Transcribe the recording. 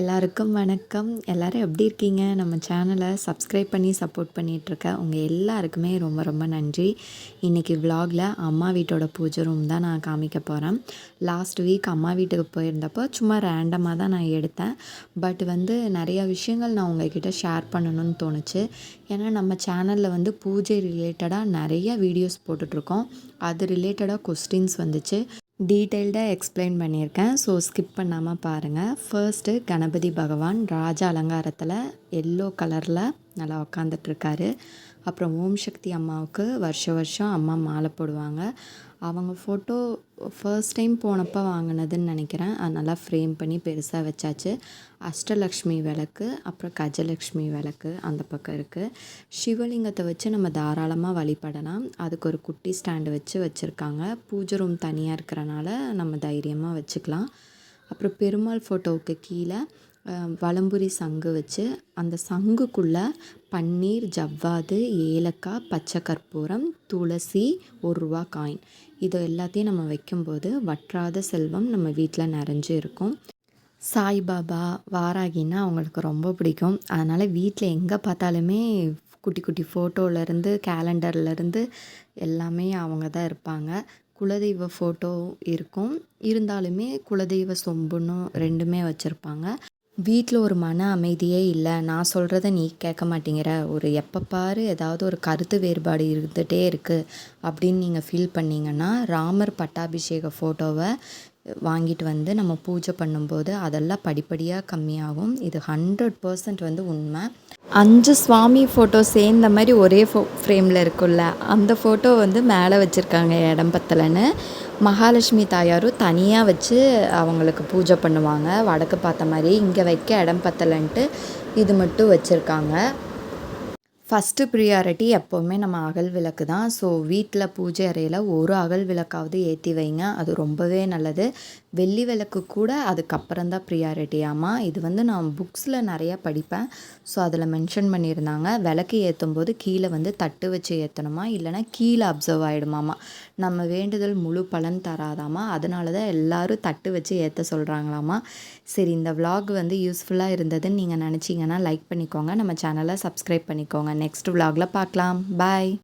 எல்லாருக்கும் வணக்கம். எல்லோரும் எப்படி இருக்கீங்க? நம்ம சேனலை சப்ஸ்கிரைப் பண்ணி சப்போர்ட் பண்ணிகிட்ருக்க உங்கள் எல்லாருக்குமே ரொம்ப ரொம்ப நன்றி. இன்றைக்கி விலாகில் அம்மா வீட்டோட பூஜை ரூம் தான் நான் காமிக்க போகிறேன் லாஸ்ட் வீக் அம்மா வீட்டுக்கு போயிருந்தப்போ சும்மா ரேண்டமாக தான் நான் எடுத்தேன். பட் வந்து நிறையா விஷயங்கள் நான் உங்ககிட்ட ஷேர் பண்ணணும்னு தோணுச்சு. ஏன்னா நம்ம சேனலில் வந்து பூஜை ரிலேட்டடாக நிறைய வீடியோஸ் போட்டுட்ருக்கோம் அது ரிலேட்டடாக கொஸ்டின்ஸ் வந்துச்சு. டீட்டெயில்டாக எக்ஸ்பிளைன் பண்ணியிருக்கேன் ஸோ ஸ்கிப் பண்ணாமல் பாருங்கள் ஃபர்ஸ்ட்டு கணபதி பகவான் ராஜ அலங்காரத்தில் எல்லோ கலரில் நல்லா உக்காந்துட்ருக்காரு அப்புறம் ஓம் சக்தி அம்மாவுக்கு வருஷ வருஷம் அம்மா மாலை போடுவாங்க. அவங்க ஃபோட்டோ ஃபர்ஸ்ட் டைம் போனப்போ வாங்கினதுன்னு நினைக்கிறேன். அது நல்லா ஃப்ரேம் பண்ணி பெருசாக வச்சாச்சு. அஷ்டலக்ஷ்மி விளக்கு அப்புறம் கஜலக்ஷ்மி விளக்கு அந்த பக்கம் இருக்குது சிவலிங்கத்தை வச்சு நம்ம தாராளமாக வழிபடலாம். அதுக்கு ஒரு குட்டி ஸ்டாண்டு வச்சு வச்சுருக்காங்க. பூஜை ரூம் தனியாக இருக்கிறனால நம்ம தைரியமாக வச்சுக்கலாம். அப்புறம் பெருமாள் ஃபோட்டோவுக்கு கீழே வலம்புரி சங்கு வச்சு அந்த சங்குக்குள்ளே பன்னீர் ஜவ்வாது ஏலக்காய் பச்சை கற்பூரம் துளசி ஒரு ரூபா காயின் இது எல்லாத்தையும் நம்ம வைக்கும்போது வற்றாத செல்வம் நம்ம வீட்டில் நிறைஞ்சு இருக்கும். சாய்பாபா வாராகின்னா அவங்களுக்கு ரொம்ப பிடிக்கும். அதனால் வீட்டில் எங்கே பார்த்தாலுமே குட்டி குட்டி ஃபோட்டோலேருந்து கேலண்டர்லேருந்து எல்லாமே அவங்க தான் இருப்பாங்க. குலதெய்வ ஃபோட்டோ இருக்கும். இருந்தாலுமே குலதெய்வ சொம்புன்னு ரெண்டுமே வச்சுருப்பாங்க. வீட்டில் ஒரு மன அமைதியே இல்லை. நான் சொல்கிறத நீ கேட்க மாட்டேங்கிற. ஒரு எப்போ பாரு ஏதாவது ஒரு கருத்து வேறுபாடு இருந்துகிட்டே இருக்குது அப்படின்னு நீங்கள் ஃபீல் பண்ணீங்கன்னா ராமர் பட்டாபிஷேக ஃபோட்டோவை வாங்கிட்டு வந்து நம்ம பூஜை பண்ணும்போது அதெல்லாம் படிப்படியாக கம்மியாகும். இது ஹண்ட்ரட் பர்சன்ட் வந்து உண்மை. அஞ்சு சுவாமி ஃபோட்டோ சேர்ந்த மாதிரி ஒரே ஃபோ ஃப்ரேமில் இருக்குல்ல அந்த ஃபோட்டோ வந்து மேலே வச்சுருக்காங்க இடம் பத்தலைன்னு. மகாலட்சுமி தாயாரும் தனியாக வச்சு அவங்களுக்கு பூஜை பண்ணுவாங்க. வடக்கு பார்த்த மாதிரி இங்கே வைக்க இடம் பத்தலைன்ட்டு இது மட்டும் வச்சுருக்காங்க. ஃபஸ்ட்டு ப்ரியாரிட்டி எப்போவுமே நம்ம அகல் விளக்கு தான். ஸோ வீட்டில் பூஜை அறையில் ஒரு அகல் விளக்காவது ஏற்றி வைங்க. அது ரொம்பவே நல்லது. வெள்ளி விளக்கு கூட அதுக்கப்புறம் தான் ப்ரியாரிட்டியாமா இது வந்து நான் புக்ஸில் நிறையா படிப்பேன். ஸோ அதில் மென்ஷன் பண்ணியிருந்தாங்க. விளக்கு ஏற்றும் போது கீழே வந்து தட்டு வச்சு ஏற்றணுமா இல்லைனா கீழே அப்சர்வ் ஆகிடுமாமா நம்ம வேண்டுதல் முழு பலன் தராதாமா? அதனால தான் எல்லோரும் தட்டு வச்சு ஏற்ற சொல்கிறாங்களாமா சரி இந்த விலாக் வந்து யூஸ்ஃபுல்லாக இருந்ததுன்னு நீங்கள் நினச்சிங்கன்னா லைக் பண்ணிக்கோங்க. நம்ம சேனலை சப்ஸ்கிரைப் பண்ணிக்கோங்க. நெக்ஸ்ட் vlogல பார்க்கலாம் பாய்